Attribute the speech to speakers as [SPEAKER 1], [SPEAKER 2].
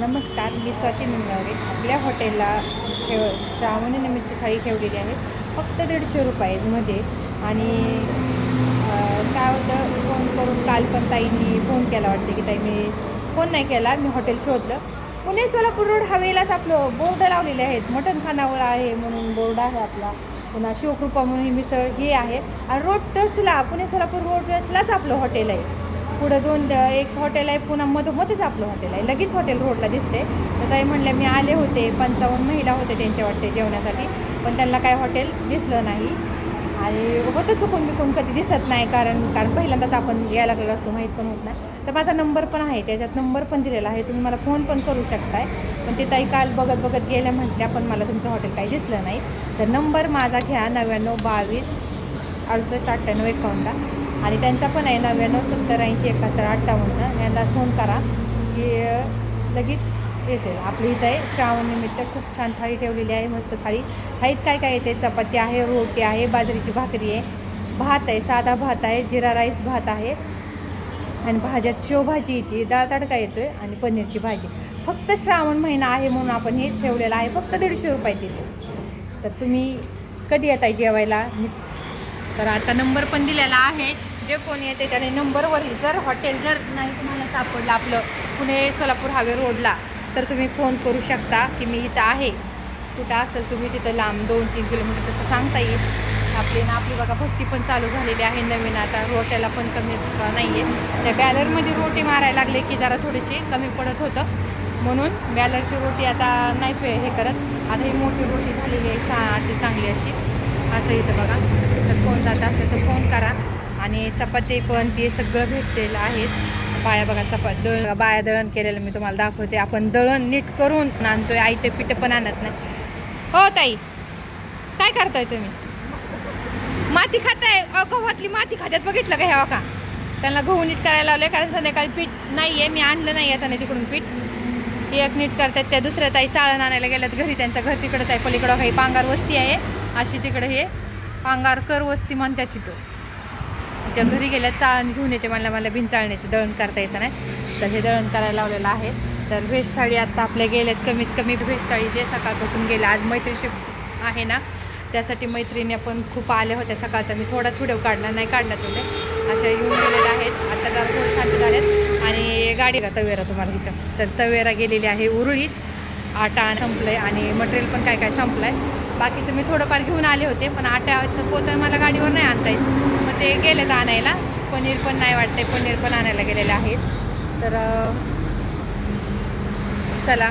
[SPEAKER 1] नमस्कार मी स्वाती निंदावरे आपल्या हॉटेलला ठेव श्रावणीनिमित्त थाळी ठेवलेली आहे. फक्त दीडशे रुपयांमध्ये. आणि काय होतं फोन करून काल पण ताईंनी फोन केला वाटते की ताई मी फोन नाही केला मी हॉटेल शोधलं. पुणे सोलापूर रोड हवेलाच आपलं बोर्ड लावलेले आहेत. मटण खानावळ आहे म्हणून बोर्ड आहे आपला. पुन्हा शिवकृपा म्हणून ही मिसळ हे आहे. आणि रोड टचला पुणे सोलापूर रोड टचलाच आपलं हॉटेल आहे. पुढं दोन एक हॉटेल आहे पुन्हा मधोमध्येच आपलं हॉटेल आहे. लगेच हॉटेल रोडला दिसते. तर ताई म्हणल्या मी आले होते पंचावन्न महिला होते त्यांच्या वाटते जेवणासाठी पण त्यांना काय हॉटेल दिसलं नाही. आणि होतं चुकून बिकून कधी दिसत नाही कारण कारण पहिल्यांदाच आपण यायला लागलेलो असतो माहीत पण होत नाही. तर माझा नंबर पण आहे त्याच्यात नंबर पण दिलेला आहे. तुम्ही मला फोन पण करू शकताय. पण ते ताई काल बघत बघत गेल्या म्हटल्या पण मला तुमचं हॉटेल काही दिसलं नाही. तर नंबर माझा घ्या नव्याण्णव बावीस अडुसष्ट अठ्ठ्याण्णव एकावन्नला आणि त्यांचा पण आहे नव्याण्णव सत्तर ऐंशी एकाहत्तर अठ्ठावन्न यांना फोन करा. की लगेच येते. आपली इथं आहे श्रावणनिमित्त खूप छान थाळी ठेवलेली आहे मस्त थाळी. थाळीत काय काय येते चपाती आहे रोटी आहे बाजरीची भाकरी आहे. भात आहे साधा भात आहे जिरा राईस भात आहे. आणि भाज्यात शेवभाजी येते. डाळ तडका येतो आहे आणि पनीरची भाजी. फक्त श्रावण महिना आहे म्हणून आपण हेच ठेवलेलं आहे. फक्त दीडशे रुपये तिथे तर तुम्ही कधी येत आहे जेवायला तर आता नंबर पण दिलेला आहे. जे कोणी येते त्याने नंबरवरही जर हॉटेल जर नाही तुम्हाला सापडलं आपलं पुणे सोलापूर हावे रोडला तर तुम्ही फोन करू शकता की मी इथं आहे. कुठं असेल तुम्ही तिथं लांब दोन तीन किलोमीटर तसं सांगता येईल. आपली ना आपली बघा भक्ती पण चालू झालेली आहे नवीन आता रोट्याला पण कमी नाही आहे त्या बॅलरमध्ये रोटी मारायला लागले की जरा थोडीशी कमी पडत होतं. म्हणून बॅलरची रोटी आता नाही पे हे करत. आता ही मोठी रोटी झालेली आहे छान अति चांगली अशी. असं इथं बघा. तर फोन जात असेल तर फोन करा. आणि चपाती पण ते सगळं भेटलेलं आहेत बाया बघा चपा दळ बाया दळण केलेलं मी तुम्हाला दाखवते. आपण दळण नीट करून आणतोय. आई ते पिठं पण आणत नाही. हो ताई. काय करताय तुम्ही? माती खाताय? गव्हातली माती खात्यात बघितलं का ह्या हो का? त्यांना गहू नीट करायला लावले कारण संध्याकाळी पीठ नाही आहे मी आणलं नाही येताना तिकडून पीठ. ती एक नीट करतात त्या दुसऱ्या ताई. चाळण आणायला गेल्यात घरी. त्यांचं घर तिकडंच आहे. पलीकडं काही पांगार वस्ती आहे. अशी तिकडं हे पांगारकर वस्ती म्हणतात तिथं. त्या घरी गेल्या चाळण घेऊन येते मला मला भिंचाळण्याचं दळण करता यायचं नाही. तर हे दळण करायला लावलेलं आहे. तर व्हेज थाळी आत्ता आपल्या गेल्यात कमीत कमी व्हेज थाळी जे सकाळपासून गेले आज मैत्रीशी आहे ना त्यासाठी मैत्रिणी पण खूप आल्या होत्या सकाळचा मी थोडाच व्हिडिओ काढला नाही काढला तुम्ही. असे येऊन गेलेले आहेत. आता जरा थोडं शांत झालेत आणि गाडी का? तवेरा तुम्हाला तिथं तर तवेरा गेलेली आहे उरळीत आटा संपलंय आणि मटेरियल पण काय काय संपलं आहे बाकीचं मी थोडंफार घेऊन आले होते पण आट्याचं पोतं मला गाडीवर नाही आणता येत. ते गेलेत आणायला. पनीर पण नाही वाटते पनीर पण आणायला गेलेले आहेत. तर चला.